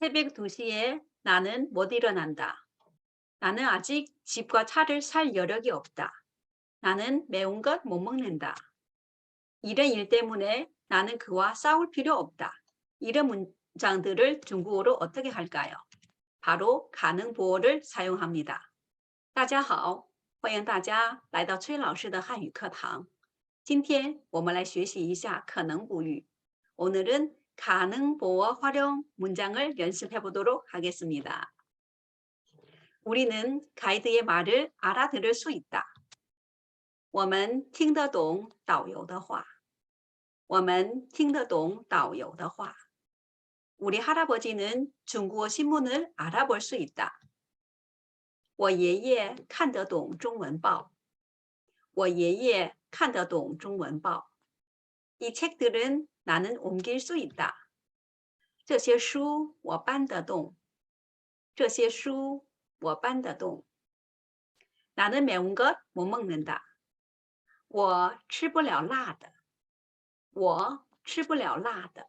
새벽 2시에 나는 못 일어난다. 나는 아직 집과 차를 살 여력이 없다. 나는 매운 것 못 먹는다. 이런 일 때문에 나는 그와 싸울 필요 없다. 이런 문장들을 중국어로 어떻게 할까요? 바로 가능 보호를 사용합니다. 大家好，欢迎大家来到崔老师的汉语课堂。今天我们来学习一下可能补语。 오늘은 가능 보호 활용 문장을 연습해 보도록 하겠습니다. 우리는 가이드의 말을 알아들을 수 있다. 我们听得懂导游的话.我们听得懂导游的话. 우리 할아버지는 중국어 신문을 알아볼 수 있다. 我爷爷看得懂中文报.我爷爷看得懂中文报. 이 책들은 나는 옮길 수 있다. 这些书我搬得动.这些书我搬得动. 나는 매운 것 못 먹는다. 我吃不了辣的.我吃不了辣的.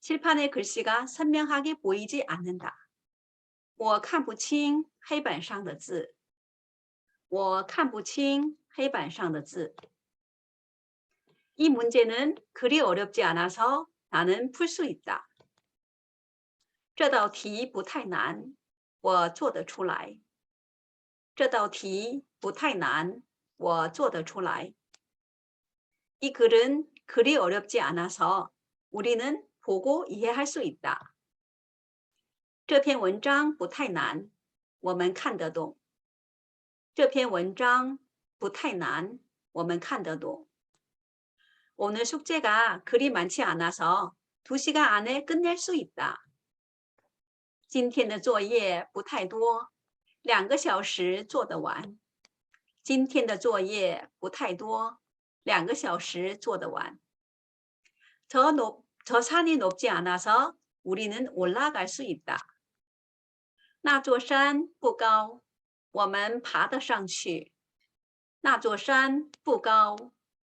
칠판의 글씨가 선명하게 보이지 않는다. 我看不清黑板上的字.我看不清黑板上的字. 이 문제는 그리 어렵지 않아서 나는 풀 수 있다. 这道题不太难,我做得出来.这道题不太难,我做得出来. 이 글은 그리 어렵지 않아서 우리는 보고 이해할 수 있다. 这篇文章不太难,我们看得懂.这篇文章不太难,我们看得懂. 오늘 숙제가 그리 많지 않아서 2시간 안에 끝낼 수 있다. 今天的作业不太多，两个小时做得完。今天的作业不太多，两个小时做得完。저 높, 저 산이 높지 않아서 우리는 올라갈 수 있다. 那座山不高，我们爬得上去。那座山不高，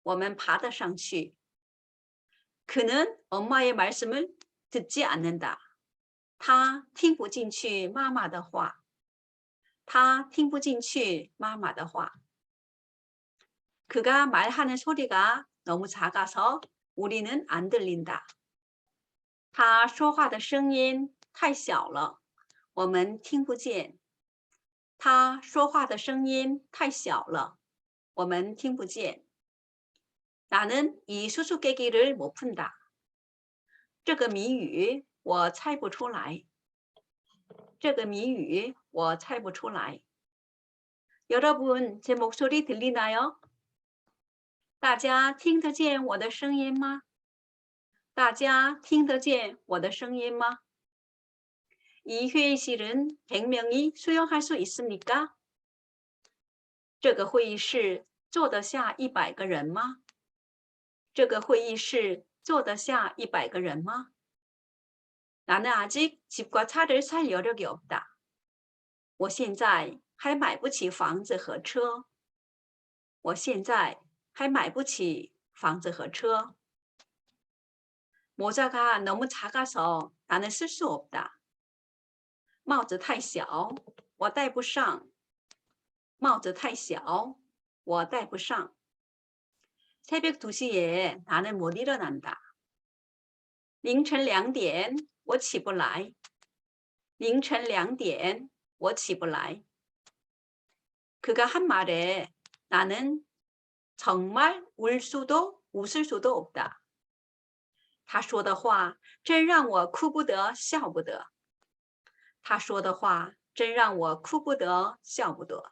我们爬得上去. 그는 엄마의 말씀을 듣지 않는다. 他听不进去妈妈的话.他听不进去妈妈的话. 그가 말하는 소리가 너무 작아서 우리는 안 들린다. 他说话的声音太小了，我们听不见。他说话的声音太小了，我们听不见。 나는 이 수수께끼를 못 푼다. 这个谜语我猜不出来.这个谜语我猜不出来. 여러분 제 목소리 들리나요? 大家听得见我的声音吗?大家听得见我的声音吗? 이 회의실은 100명이 수용할 수 있습니까? 这个会议室坐得下100个人吗? 这个会议室坐得下100个人吗? 나는 아직 집과 차를 살 여력이 없다. 我现在还买不起房子和车.我现在还买不起房子和车. 모자가 너무 작아서 나는 쓸 수 없다. 帽子太小,我戴不上.帽子太小,我戴不上. 새벽 2시에 나는 못 일어난다. 凌晨两点我起不来.凌晨两点我起不来. 그가 한 말에 나는 정말 울 수도 웃을 수도 없다. 他说的话真让我哭不得笑不得.他说的话真让我哭不得笑不得.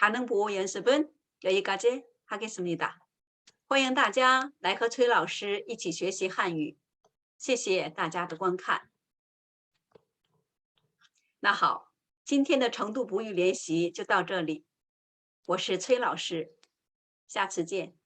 가능 보호 연습은 여기까지 하겠습니다. 欢迎大家来和崔老师一起学习汉语。谢谢大家的观看。那好，今天的程度不语练习就到这里。我是崔老师，下次见。